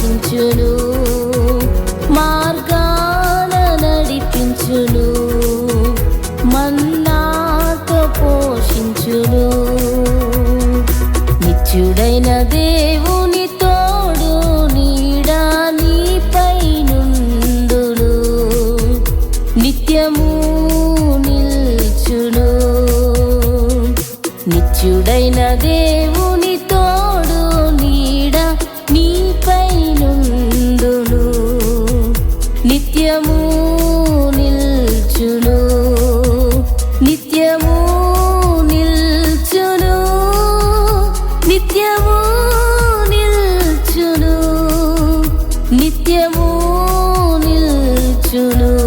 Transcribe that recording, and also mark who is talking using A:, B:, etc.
A: నడిపించును మార్గాల నడిపించును మన్నాతో పోషించును. నిత్యుడైన దేవుని తోడు నీడా నీపై నుండును. నిత్యము నిల్చును. నిత్యుడైన దేవుని నిత్యము నిల్చును.